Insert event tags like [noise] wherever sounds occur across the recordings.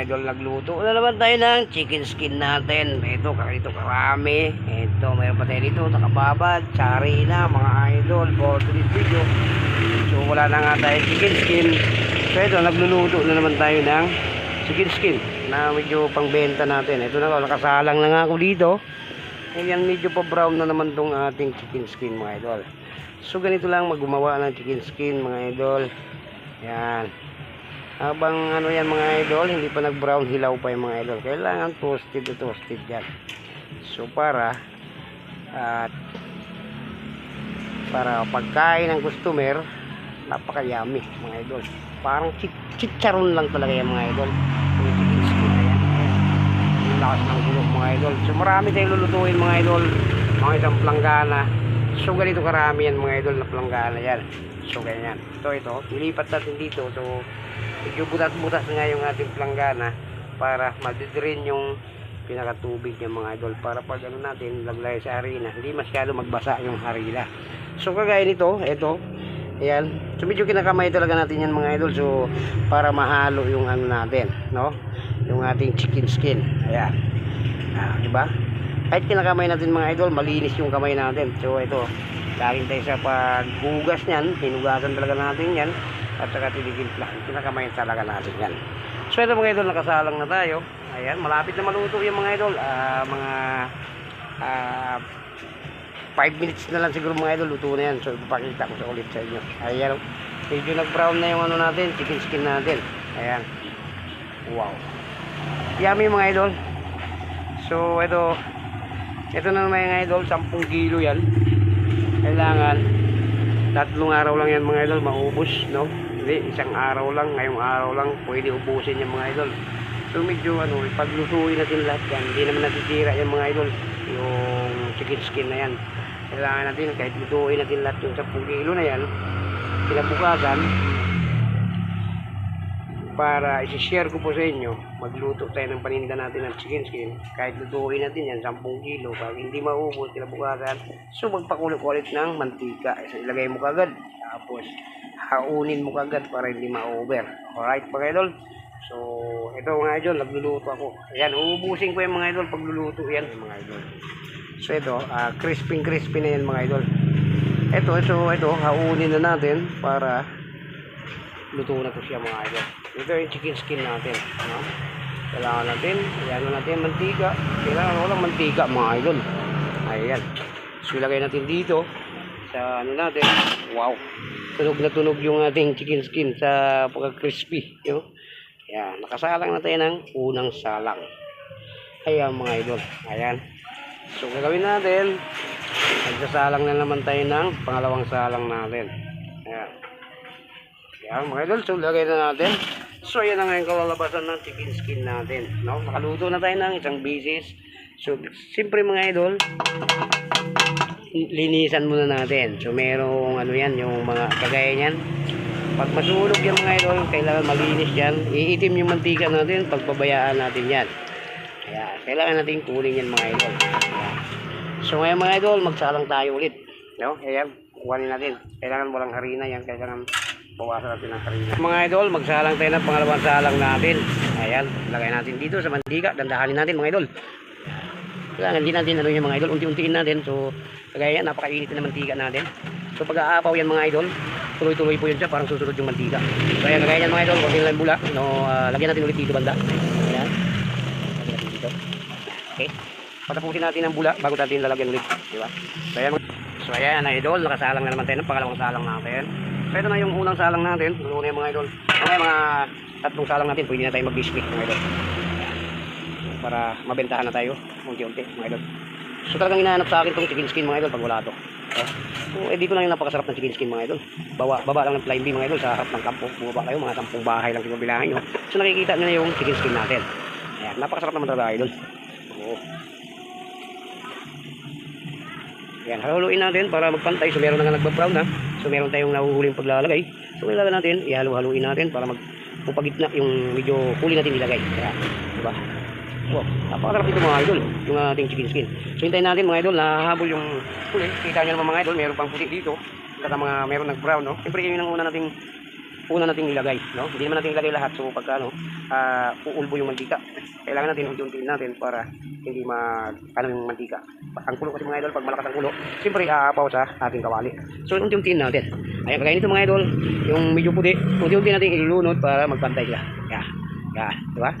idol nagluto. Na tayo ng chicken skin natin. Ito, ito karami. Ito, mayroon pa tayo dito. Nakababad, tsari na mga idol. For today's video. So wala na nga tayo chicken skin. So ito, nagluluto na naman tayo ng chicken skin na medyo pangbenta natin. Ito na, nakasalang na nga ako dito. Ayan, medyo pa brown na naman tong ating chicken skin mga idol. So ganito lang maggumawa ng chicken skin mga idol. Yan. Habang ano yan mga idol, hindi pa nag-brown hilaw pa yung mga idol. Kailangan toasted na toasted yan. So para at para pagkain ng customer, napaka-yummy mga idol. Parang chicharon lang talaga yan mga idol. Yung chicken skin na yan. Yung lakas ng gulok mga idol. So marami tayong lulutuin mga idol. Mga isang planggana. So ganito karami yan mga idol na planggana yan. So ganyan. Ito ito. Nilipat natin dito. So medyo butas-butas nga yung ating planggana para madidrain yung pinakatubig niya mga idol. Para pag ano natin laglay sa harina hindi masyado magbasa yung harina. So kagaya nito ito ayan. So medyo kinakamay talaga natin yan mga idol. So para mahalo yung ano natin no? Yung ating chicken skin. Ayan. Ah, di ba? Kahit kinakamay natin mga idol malinis yung kamay natin. So ito galing tayo sa paghugas niyan. Hinugasan talaga natin yan at saka tinitimpla kinakamay talaga natin yan. So ito mga idol nakasalang na tayo. Ayan malapit na maluto yung mga idol. Ah, mga ah 5 minutes na lang siguro mga idol luto na yan. So ipapakita ko sa ulit sa inyo. Ayan medyo nag brown na yung ano natin chicken skin natin. Ayan. Wow. Yummy mga idol. So ito ito na mga idol 10 kilo yan. Kailangan tatlong araw lang yan mga idol. Maubos no? Hindi isang araw lang. Ngayong araw lang pwede ubusin yung mga idol. So medyo ano paglutuin natin lahat yan. Hindi naman natitira yung mga idol. Yung chicken skin na yan. Kailangan natin kahit lutuin natin lahat yung 10 kilo na yan kinabukasan para isi-share ko po sa inyo magluto tayo ng paninda natin ng chicken skin. Kahit lutuin natin yan 10 kilo pag hindi maubos kinabukasan so magpakulit-kulit ng mantika. So, ilagay mo kagad tapos haunin mo kagad para hindi ma-over. Alright mga idol? So ito mga idol nagluluto ako. Ayan uubusin ko yung mga idol pagluluto yan. Mga idol. So ito ah, crispy crispy na yan mga idol. Ito ito ito haunin na natin para luto na to siya mga idol ito yung chicken skin natin no? kailangan natin ayan natin mantika. Kailangan walang mantika mga idol. Ayan. So ilagay natin dito sa ano natin wow. Tunog na tunog yung ating chicken skin sa pagka crispy you know? ayan nakasalang na tayo ng unang salang. Ayan mga idol. Ayan. So gagawin natin nagsasalang na naman tayo ng pangalawang salang natin. Ayan. Yan mga idol, so lagay na natin. So yan na ngayon kalalabasan ng chicken skin natin. No? Nakaluto na tayo ng isang bisis. So siyempre mga idol, linisan muna natin. So merong ano yan, yung mga kagaya niyan. Pag masunog yan mga idol, kailangan malinis yan. Iitim yung mantika natin, pagpabayaan natin yan. Kaya kailangan natin kunin yan mga idol. So ngayon mga idol, magsalang tayo ulit. No? Ayan, kuhanin natin. Kailangan walang harina yan, kailangan bawasan natin ang harina. Mga idol, magsalang tayo ng pangalawang salang natin. Ayan, lagay natin dito sa mantika. Dandahanin natin mga idol. Kailangan din natin ano yung mga idol, unti-untiin natin. So, kagaya yan, napakainit na mantika natin. So, pag aapaw yan mga idol, tuloy-tuloy po yun siya, parang susunod yung mantika. Kaya kagaya yan mga idol, konti lang bula. No, ah, lagyan natin ulit dito banda. Ayan. Lagyan natin dito. Okay. Patapusin natin ang bula bago natin lalagyan ulit. Di ba? So, ayan. So, ayan, idol, nakasalang na naman tayo ng pangalawang salang natin. So, ito na yung unang salang natin. Luto na yung mga idol. Okay, mga tatlong salang natin, pwede na tayo mag-biscuit mga idol. Para mabentahan na tayo unti-unti mga idol. So talagang hinahanap sa akin tong chicken skin mga idol pag wala to. Oh. So, eh dito lang yung napakasarap ng chicken skin mga idol. Bawa, baba lang ng flying bee mga idol sa harap ng kampo. Bumaba kayo, mga sampung bahay lang siguro bilangin nyo. So nakikita nyo na yung chicken skin natin. Ayan, napakasarap naman talaga idol. Oo. Ayan, haluin natin para magpantay. So meron na nga nagba-brown na. So meron tayong nahuhuling paglalagay. So ilalagay natin, ihalo-haluin natin para mag pupagitna yung medyo huli natin ilagay. Kaya, diba? Wow, napakasarap ito mga idol, yung ating chicken skin. So hintayin natin mga idol, nahahabol yung huli. Kita nyo naman mga idol, meron pang puti dito. Saka mga meron nag-brown, no? Siyempre yun ang una nating una nating ilagay, no? Hindi naman natin ilagay lahat. So pagka ano, ah, uulbo yung mantika. Kailangan natin unti-untiin natin para hindi ma ano yung mantika. Ang kulo kasi mga idol, pag malakas ang kulo, siyempre aapaw sa ating kawali. So unti-untiin natin. Ayan, kagaya nito mga idol, yung medyo puti, unti-unti natin ilulunod para magpantay sila. Yan. Yan, di ba?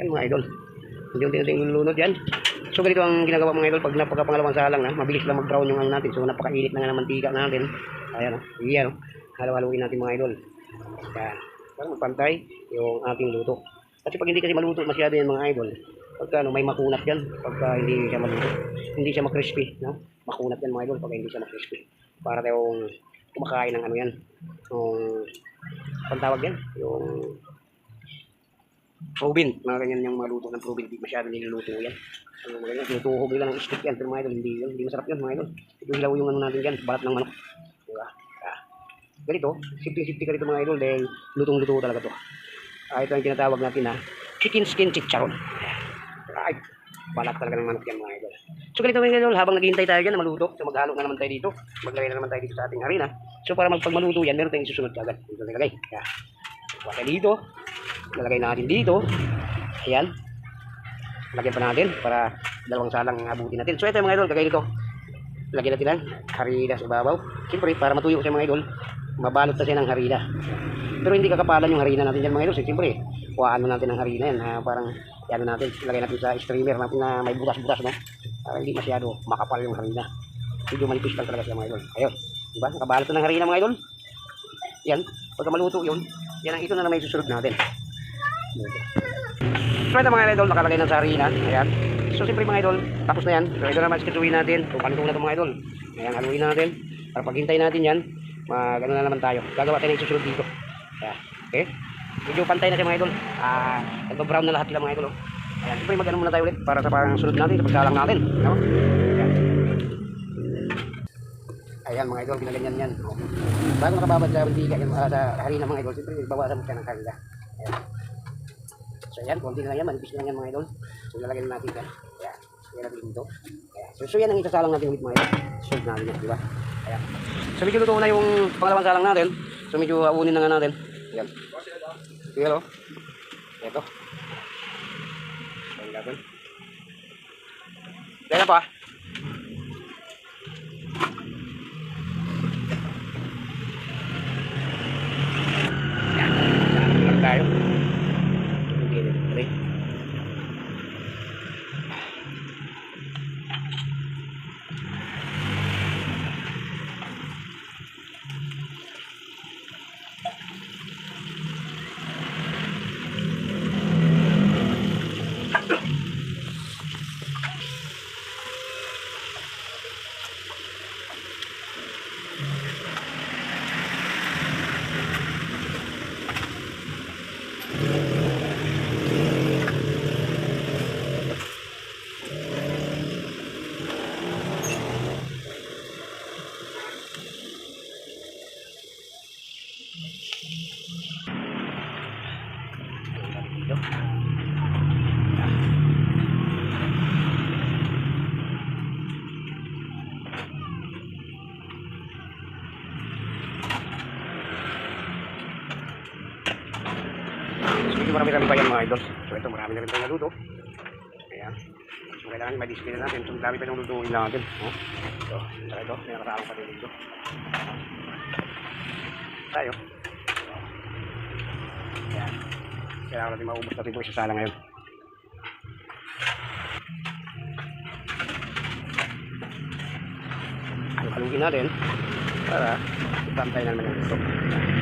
Yan mga idol. Unti-unti natin ilulunod yan. So ganito ang ginagawa mga idol pag napakapangalawang salang na, mabilis lang mag-brown yung ano natin. So napakainit na nga ng mantika natin. Ayan o, iyan o. Halo-haloin natin mga idol. Yan. Para magpantay yung ating luto. Kasi pag hindi kasi maluto masyado yan mga idol, pagka ano, may makunat yan, pagka hindi siya maluto, hindi siya makrispy, no? Makunat yan mga idol pagka hindi siya makrispy. Para tayong kumakain ng ano yan, yung, ang tawag yan, yung Probin, mga ganyan yung mga luto ng probin, hindi masyado niluluto yan. Ano mga ganyan, tinutuhog nila ng stick yan, pero mga idol, hindi hindi masarap yun mga idol. Ito hilaw yung ano natin dyan, balat ng manok. Diba? Ganito, simple-simple ka rito mga idol, dahil lutong-luto talaga to. Ah, ito ang tinatawag natin na chicken skin chicharon. Ay, balat talaga ng manok yan mga idol. So ganito mga idol, habang naghihintay tayo dyan na maluto, so maghalo na naman tayo dito, maglagay na naman tayo dito sa ating harina. So para magpag maluto yan, meron tayong susunod kagad. Dito nilagay. Kaya, kuha tayo dito, lalagay natin dito. Ayan. Lagyan pa natin para dalawang salang abutin natin. So ito mga idol, kagaya dito. Lagyan natin ng harina sa babaw. Siyempre, para matuyo siya mga idol, mabalot na siya ng harina. Pero hindi kakapalan yung harina natin dyan mga idol. Siyempre, kuhaan natin ng harina yan. Ha? Parang, yan natin, ilagay natin sa streamer natin na may butas-butas, no? Para hindi masyado makapal yung harina. Medyo manipis lang talaga siya mga idol. Ayun. Diba? Nakabalot na ng harina mga idol. Yan. Pagka maluto yun, yan ang ito na naman yung susunod natin. So ito mga idol, nakalagay na sa harina. Ayan. So siyempre mga idol, tapos na yan. So ito naman sketsuhin natin. Kung paano na ito mga idol. Ayan, haluin natin. Para paghintay natin yan, mag ano na naman tayo. Gagawa tayo ng susunod dito. Ayan. Okay? Medyo pantay na siya mga idol. Ah, nagba-brown na lahat sila mga idol. Oh. Ayan, siyempre mag ano muna tayo ulit para sa pang sunod natin, sa pagsalang natin. No? Ayan. Ayan mga idol, ginaganyan yan. Oh. Bago nakababad sa mantika, yan, ah, sa harina mga idol, siyempre bawasan mo siya ng harina. Ayan. So yan, konti na lang yan, manipis na lang yan mga idol. So lalagyan na natin yan. Ayan. Ayan natin dito. Ayan. So, so yan ang isasalang natin ulit mga idol. Solve natin yan, di ba? Ayan. So medyo luto na yung pangalawang salang natin. So medyo aunin na nga natin. Ayan. Sige o. Ito. Ayan natin. Ayan na pa. Medyo marami-rami pa yan mga idol. So, ito marami na rin tayong naluto. Ayan. So, kailangan may display na natin. So, dami pa yung lutuin natin. Oh. So, saka ito, may nakasama pa din dito. Tayo. Ayan. Kailangan natin maubos natin ito isa sala ngayon. Haluin natin para ipantay na naman yung ito.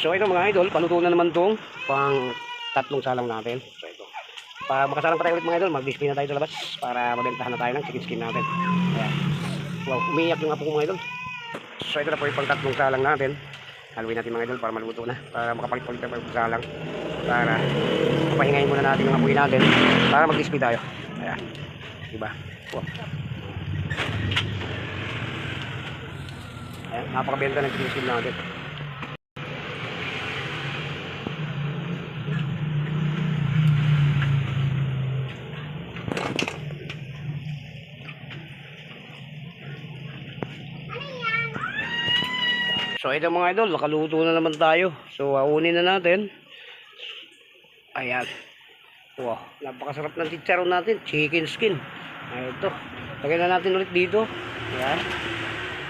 So ito mga idol, paluto na naman tong pang tatlong salang natin. So ito. Para makasalang pa tayo ulit mga idol, mag-display na tayo sa labas para mabentahan na tayo ng chicken skin natin. Ayan. Wow, umiiyak yung apo ko mga idol. So ito na po yung pang tatlong salang natin. Haluin natin mga idol para maluto na. Para makapalit-palit na yung salang. Para pahingayin muna natin yung apoy natin para mag-display tayo. Ayan. Diba? Wow. Ayan, napakabenta ng chicken skin natin. So ito mga idol, nakaluto na naman tayo. So aunin na natin. Ayan. Wow, napakasarap ng chicharon natin. Chicken skin. Ay, ito. Lagyan na natin ulit dito. Ayan.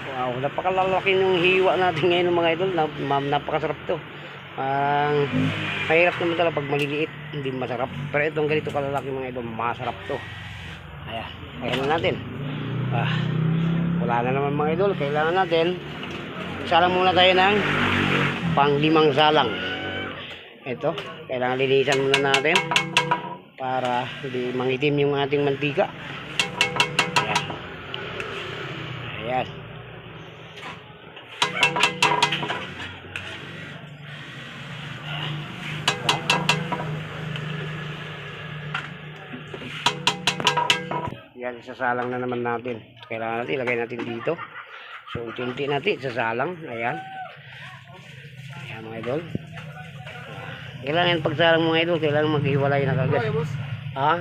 Wow, napakalalaki ng hiwa natin ngayon mga idol. Na, ma'am, napakasarap to. Ang mahirap naman talaga pag maliliit, hindi masarap. Pero itong ganito kalalaki mga idol, masarap to. Ayan, kaya na natin. Ah, wala na naman mga idol, kailangan natin. Salang muna tayo ng panglimang salang. Ito, kailangan linisan muna natin para hindi mangitim yung ating mantika. Ayan. Ayan. Yan, isasalang na naman natin. Kailangan natin, ilagay natin dito. So, unti-unti natin, isasalang. Ayan. Ayan mga idol. Kailangan pagsalang mga idol, kailangan maghiwalay na kagad. Ha?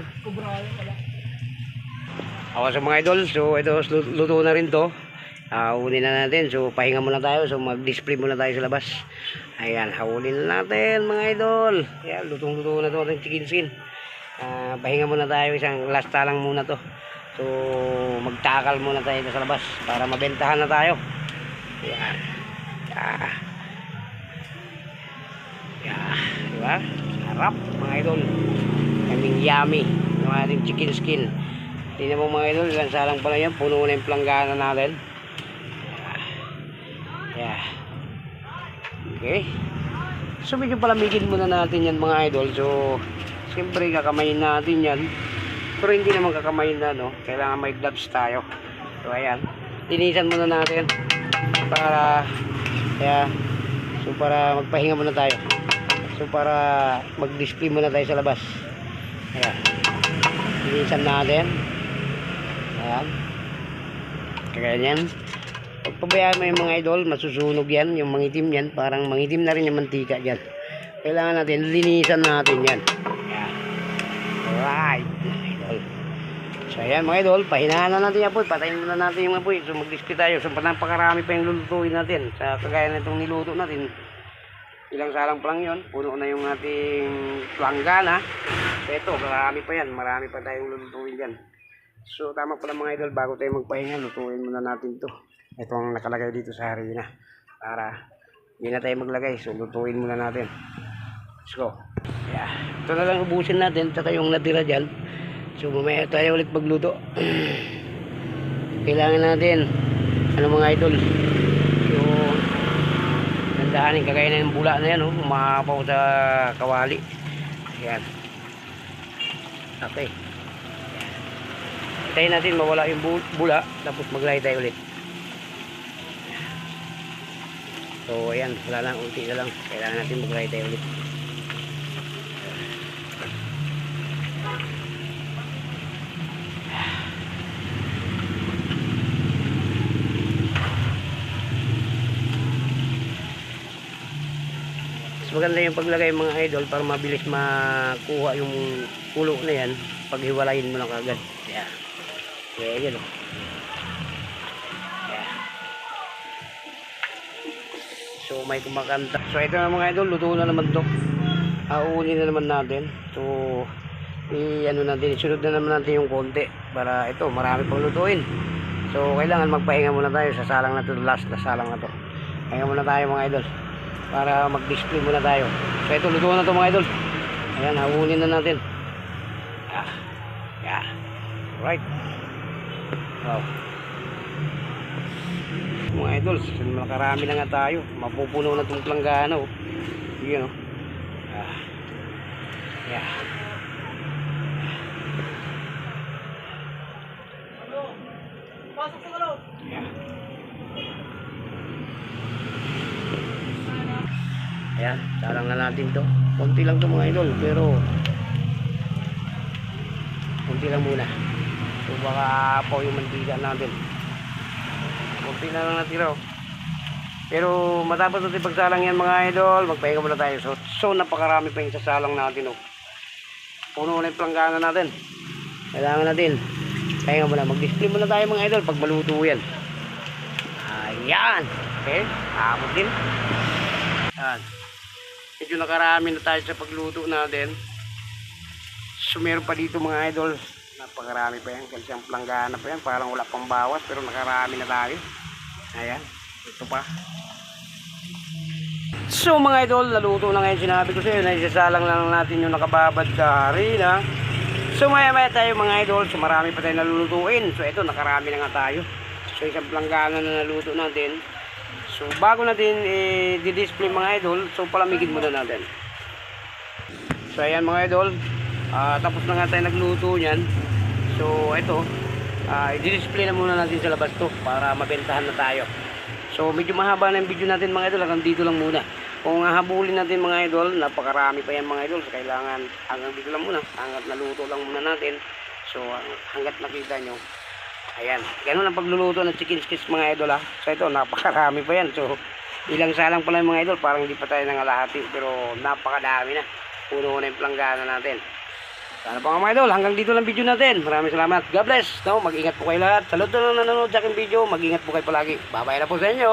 Ako sa mga idol, so ito, lu- luto na rin to. Ah, unin na natin. So, pahinga muna tayo. So, mag-display muna tayo sa labas. Ayan, hawulin na natin mga idol. Ayan, lutong-luto na to ating chicken skin. Ah, pahinga muna tayo. Isang last lang muna to. So, magtakal muna tayo sa labas para mabentahan na tayo. Ayan. Ah. Yeah, di ba? Sarap mga idol. Kaming yummy ng ating chicken skin. Tingnan mo mga idol, ilang salang pala yan. Puno na yung planggana natin. Yeah. yeah. Okay. So medyo palamigin muna natin yan mga idol. So, siyempre kakamayin natin yan. Pero hindi naman kakamayin na, no? Kailangan may gloves tayo. So, ayan. Linisan muna natin. Para, kaya, so para magpahinga muna tayo. So para mag-display muna tayo sa labas. Ayan. Linisan natin. Ayan. Kagaya yan. Pag pabayaan mo yung mga idol, masusunog yan. Yung mangitim yan. Parang mangitim na rin yung mantika dyan. Kailangan natin, linisan natin yan. Alright. Ayan mga idol, pahinahan na natin yung apoy. Patayin muna natin yung apoy. So mag-display tayo. So napakarami pa yung lulutuin natin. Sa kagaya na itong niluto natin. Ilang salang pa lang yun. Puno na yung ating planggana. So ito, marami pa yan. Marami pa tayong lulutuin dyan. So tama pala mga idol, bago tayo magpahinga, lutuin muna natin to. Ito ang nakalagay dito sa harina. Para hindi na tayo maglagay. So lutuin muna natin. Let's go. Yeah. Ito na lang ubusin natin. Tsaka yung natira dyan. So mamaya tayo ulit magluto. [clears throat] Kailangan natin, ano mga idol, yung Tandaanin, kagaya na yung bula na yan, oh, umapaw sa kawali. Ayan. Okay. Hintayin natin mawala yung bu- bula, tapos maglay tayo ulit. So, ayan, wala lang, unti na lang. Kailangan natin maglay tayo ulit. Maganda yung paglagay mga idol para mabilis makuha yung pulo na yan pag hiwalayin mo lang agad. Yeah. Yeah, yun o. So may kumakanta. So ito na mga idol, luto na naman to. Auunin na naman natin. So i ano natin, isunod na naman natin yung konti para ito, marami pang lutuin. So kailangan magpahinga muna tayo sa salang na to, last na salang na to. Pahinga muna tayo mga idol para mag-display muna tayo. So ito, luto na to mga idol. Ayan, hawulin na natin. Ah, yeah. Right. Wow. Mga idol, makarami na nga tayo. Mapupuno na itong planggana. Oh. Yun oh. Ah. Yeah. Ayan, sarang na natin to. Konti lang to mga idol, pero konti lang muna. So baka po yung mantika natin. Konti na lang natira. oh. Pero matapos natin pagsalang yan mga idol, magpahinga muna tayo. So, so napakarami pa yung sasalang natin. Oh. Puno na yung planggana natin. Kailangan natin. Pahinga muna. Mag-display muna tayo mga idol pag maluto yan. Ayan. Okay, nakakot din. Yan. Medyo nakarami na tayo sa pagluto natin. So meron pa dito mga idol. Napakarami pa yan. Kalsiyang planggana pa yan. Parang wala pang bawas pero nakarami na tayo. Ayan. Ito pa. So mga idol, naluto na ngayon sinabi ko sa iyo na isasalang lang natin yung nakababad sa harina. So maya maya tayo mga idol, so marami pa tayo nalulutuin. So ito, nakarami na nga tayo. So isang planggana na naluto natin. So bago natin i-display mga idol, so palamigin muna natin. So ayan mga idol, ah, tapos na nga tayo nagluto niyan. So ito, ah, i-display na muna natin sa labas to para mabentahan na tayo. So medyo mahaba na yung video natin mga idol, hanggang dito lang muna. Kung hahabulin natin mga idol, napakarami pa yan mga idol. So kailangan hanggang dito lang muna, hanggat naluto lang muna natin. So hang- hanggat nakita nyo, ayan, ganun ang pagluluto ng chicken skis mga idol ha. So ito, napakarami pa yan. So ilang salang pala mga idol, parang hindi pa tayo nangalahati. Pero napakadami na. Puno na yung planggana natin. Sana nga mga idol, hanggang dito lang video natin. Maraming salamat. God bless. No, mag-ingat po kayo lahat. Salud na nanonood sa aking video. Mag-ingat po kayo palagi. Bye-bye na po sa inyo.